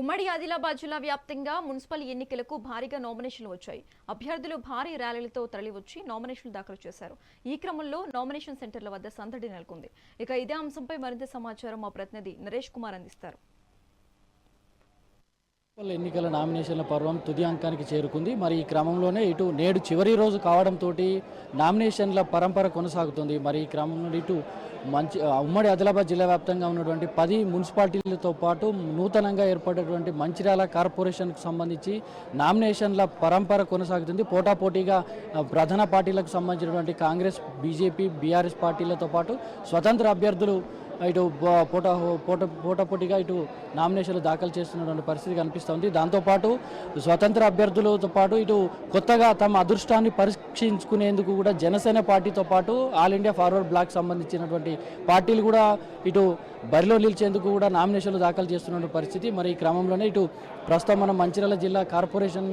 ఉమ్మడి ఆదిలాబాద్ జిల్లా వ్యాప్తంగా మున్సిపల్ ఎన్నికలకు భారీగా నామినేషన్లు వచ్చాయి. అభ్యర్థులు భారీ ర్యాలీలతో తరలివచ్చి నామినేషన్లు దాఖలు చేశారు. ఈ క్రమంలో నామినేషన్ సెంటర్ల వద్ద సందడి నెలకొంది. ఇక ఇదే అంశంపై మరింత సమాచారం మా ప్రతినిధి నరేష్ కుమార్ అందిస్తారు. మున్సిపల్ ఎన్నికల నామినేషన్ల పర్వం తుది అంకానికి చేరుకుంది. మరి ఈ క్రమంలోనే ఇటు నేడు చివరి రోజు కావడంతో నామినేషన్ల పరంపర కొనసాగుతుంది. మరి ఈ క్రమంలో ఇటు మంచి ఉమ్మడి ఆదిలాబాద్ జిల్లా వ్యాప్తంగా ఉన్నటువంటి పది మున్సిపాలిటీలతో పాటు నూతనంగా ఏర్పడేటువంటి మంచిర్యాల కార్పొరేషన్కు సంబంధించి నామినేషన్ల పరంపర కొనసాగుతుంది. పోటాపోటీగా ప్రధాన పార్టీలకు సంబంధించినటువంటి కాంగ్రెస్ బీజేపీ బీఆర్ఎస్ పార్టీలతో పాటు స్వతంత్ర అభ్యర్థులు ఇటు పోట పోట పోటాపోటీగా ఇటు నామినేషన్లు దాఖలు చేస్తున్నటువంటి పరిస్థితి కనిపిస్తుంది. దాంతోపాటు స్వతంత్ర అభ్యర్థులతో పాటు ఇటు కొత్తగా తమ అదృష్టాన్ని పరీక్షించుకునేందుకు కూడా జనసేన పార్టీతో పాటు ఆల్ ఇండియా ఫార్వర్డ్ బ్లాక్ సంబంధించినటువంటి పార్టీలు కూడా ఇటు బరిలో నిలిచేందుకు కూడా నామినేషన్లు దాఖలు చేస్తున్న పరిస్థితి. మరి ఈ క్రమంలోనే ఇటు ప్రస్తుతం మనం మంచిర్యాల జిల్లా కార్పొరేషన్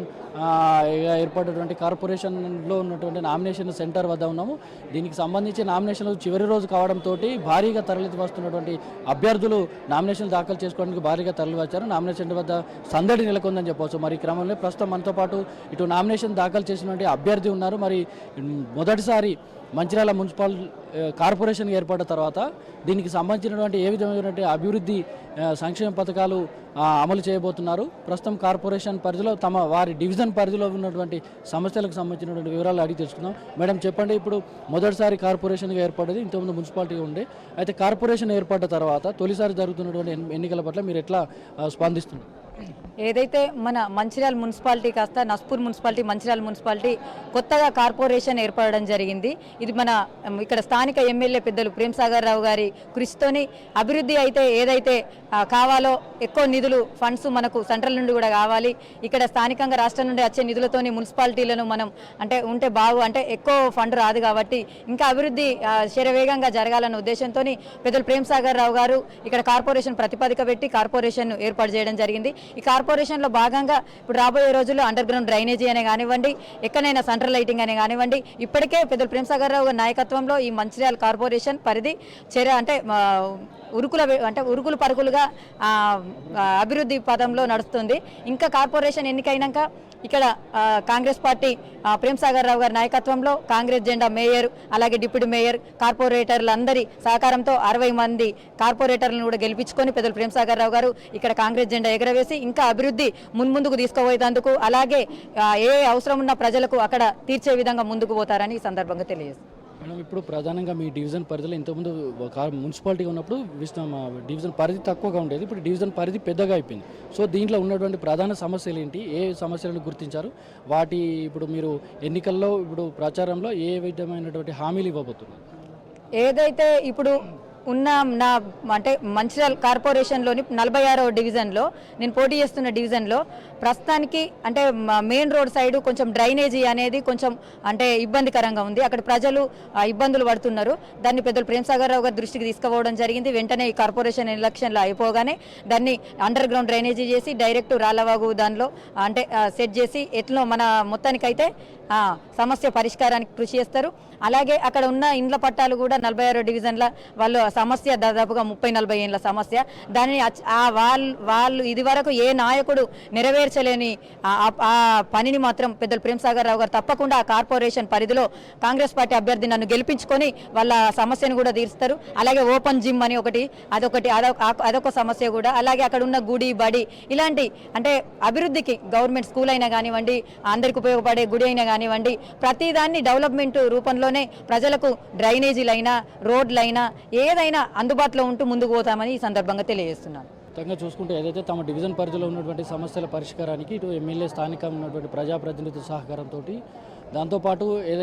ఏర్పడినటువంటి కార్పొరేషన్లో ఉన్నటువంటి నామినేషన్ సెంటర్ వద్ద ఉన్నాము. దీనికి సంబంధించి నామినేషన్లు చివరి రోజు కావడంతో భారీగా తరలితి వస్తున్నటువంటి అభ్యర్థులు నామినేషన్లు దాఖలు చేసుకోవడానికి భారీగా తరలి వచ్చారు. నామినేషన్ వద్ద సందడి నెలకొందని చెప్పవచ్చు. మరి ఈ క్రమంలో ప్రస్తుతం మనతో పాటు ఇటు నామినేషన్ దాఖలు చేసినటువంటి అభ్యర్థి ఉన్నారు. మరి మొదటిసారి మంచిర్యాల మున్సిపల్ కార్పొరేషన్ ఏర్పడిన తర్వాత దీనికి సంబంధించినటువంటి ఏ విధమైనటువంటి అభివృద్ధి సంక్షేమ పథకాలు అమలు చేయబోతున్నారు. ప్రస్తుతం కార్పొరేషన్ పరిధిలో తమ వారి డివిజన్ పరిధిలో ఉన్నటువంటి సమస్యలకు సంబంధించినటువంటి వివరాలు అడిగి తెలుసుకుందాం. మేడం చెప్పండి ఇప్పుడు మొదటిసారి కార్పొరేషన్గా ఏర్పడేది ఇంతకుముందు మున్సిపాలిటీగా ఉండే. అయితే కార్పొరేషన్ ఏర్పడ్డ తర్వాత తొలిసారి జరుగుతున్నటువంటి ఎన్నికల పట్ల మీరు ఎట్లా స్పందిస్తున్నారు? ఏదైతే మన మంచిర్యాల మున్సిపాలిటీ కాస్త నస్పూర్ మున్సిపాలిటీ మంచిర్యాల మున్సిపాలిటీ కొత్తగా కార్పొరేషన్ ఏర్పడడం జరిగింది. ఇది మన ఇక్కడ స్థానిక ఎమ్మెల్యే పెద్దలు ప్రేమ్ సాగర్ రావు గారి కృషితోని అభివృద్ధి అయితే ఏదైతే కావాలో ఎక్కువ నిధులు నిధులు ఫండ్స్ మనకు సెంట్రల్ నుండి కూడా కావాలి. ఇక్కడ స్థానికంగా రాష్ట్రం నుండి వచ్చే నిధులతోని మున్సిపాలిటీలను మనం అంటే ఉంటే బాగు అంటే ఎక్కువ ఫండ్ రాదు కాబట్టి ఇంకా అభివృద్ధి శరవేగంగా జరగాలన్న ఉద్దేశంతో పెద్దలు ప్రేమ్ సాగర్ రావు గారు ఇక్కడ కార్పొరేషన్ ప్రతిపాదిక పెట్టి కార్పొరేషన్ ఏర్పాటు చేయడం జరిగింది. ఈ కార్పొరేషన్లో భాగంగా ఇప్పుడు రాబోయే రోజుల్లో అండర్ గ్రౌండ్ డ్రైనేజీ అనే కానివ్వండి ఎక్కడైనా సెంట్రల్ లైటింగ్ అనే కానివ్వండి ఇప్పటికే పెద్దలు ప్రేమ్ సాగర్ రావు గారి నాయకత్వంలో ఈ మంచిర్యాల కార్పొరేషన్ పరిధి చర్య అంటే ఉరుకుల అంటే ఉరుకులు పరుగులుగా అభివృద్ధి పదంలో నడుస్తుంది. ఇంకా కార్పొరేషన్ ఎన్నికైనాక ఇక్కడ కాంగ్రెస్ పార్టీ ప్రేమ్సాగర్ రావు గారి నాయకత్వంలో కాంగ్రెస్ జెండా మేయర్ అలాగే డిప్యూటీ మేయర్ కార్పొరేటర్లందరి సహకారంతో అరవై మంది కార్పొరేటర్లను కూడా గెలిపించుకొని పెద్దలు ప్రేమ్సాగర్ రావు గారు ఇక్కడ కాంగ్రెస్ జెండా ఎగరవేసి ఇంకా అభివృద్ధి మున్ముందుకు తీసుకుపోయేందుకు అలాగే ఏ అవసరం ఉన్న ప్రజలకు అక్కడ తీర్చే విధంగా ముందుకు పోతారని ఈ సందర్భంగా తెలియజేస్తుంది మేడం ఇప్పుడు ప్రధానంగా మీ డివిజన్ పరిధిలో ఇంతకుముందు మున్సిపాలిటీ ఉన్నప్పుడు డివిజన్ పరిధి తక్కువగా ఉండేది. ఇప్పుడు డివిజన్ పరిధి పెద్దగా అయిపోయింది. సో దీంట్లో ఉన్నటువంటి ప్రధాన సమస్యలు ఏంటి? ఏ సమస్యలను గుర్తించారు? వాటి ఇప్పుడు మీరు ఎన్నికల్లో ఇప్పుడు ప్రచారంలో ఏ విధమైనటువంటి హామీలు ఇవ్వబోతున్నారు? ఏదైతే ఇప్పుడు ఉన్న నా అంటే మంచిర్యాల కార్పొరేషన్లోని నలభై ఆరో డివిజన్లో నేను పోటీ చేస్తున్న డివిజన్లో ప్రస్తుతానికి అంటే మెయిన్ రోడ్ సైడ్ కొంచెం డ్రైనేజీ అనేది కొంచెం అంటే ఇబ్బందికరంగా ఉంది. అక్కడ ప్రజలు ఇబ్బందులు పడుతున్నారు. దాన్ని పెద్దలు ప్రేమసాగర్ రావు గారి దృష్టికి తీసుకుపోవడం జరిగింది. వెంటనే ఈ కార్పొరేషన్ ఎలక్షన్లు అయిపోగానే దాన్ని అండర్ గ్రౌండ్ డ్రైనేజీ చేసి డైరెక్ట్ రాళ్ళవాగు దానిలో అంటే సెట్ చేసి ఎట్లో మన మొత్తానికైతే సమస్య పరిష్కారానికి కృషి చేస్తారు. అలాగే అక్కడ ఉన్న ఇండ్ల పట్టాలు కూడా నలభై ఆరో డివిజన్ల వాళ్ళు సమస్య దాదాపుగా ముప్పై నలభై ఏళ్ళ సమస్య. దానిని ఆ వాళ్ళు వాళ్ళు ఇది వరకు ఏ నాయకుడు నెరవేర్చలేని ఆ- పనిని మాత్రం పెద్దలు ప్రేమసాగర్ రావు గారు తప్పకుండా ఆ కార్పొరేషన్ పరిధిలో కాంగ్రెస్ పార్టీ అభ్యర్థి నన్ను గెలిపించుకొని వాళ్ళ సమస్యను కూడా తీరుస్తారు. అలాగే ఓపెన్ జిమ్ అని ఒకటి అదొకటి అదొక అదొక సమస్య కూడా. అలాగే అక్కడ ఉన్న గుడి బడి ఇలాంటి అంటే అభివృద్ధికి గవర్నమెంట్ స్కూల్ అయినా కానివ్వండి అందరికి ఉపయోగపడే గుడి అయినా కానివ్వండి ప్రతిదాన్ని డెవలప్మెంట్ రూపంలోనే ప్రజలకు డ్రైనేజీలైనా రోడ్లైనా ఏదైనా అందుబాటులో ఉంటూ ముందుకు పోతామని ఈ సందర్భంగా తెలియజేస్తున్నాను. మొత్తంగా చూసుకుంటే ఏదైతే తమ డివిజన్ పరిధిలో ఉన్నటువంటి సమస్యల పరిష్కారానికి ఇటు ఎమ్మెల్యే స్థానికంగా ఉన్నటువంటి ప్రజాప్రతినిధుల సహకారంతో దాంతోపాటు ఏదైతే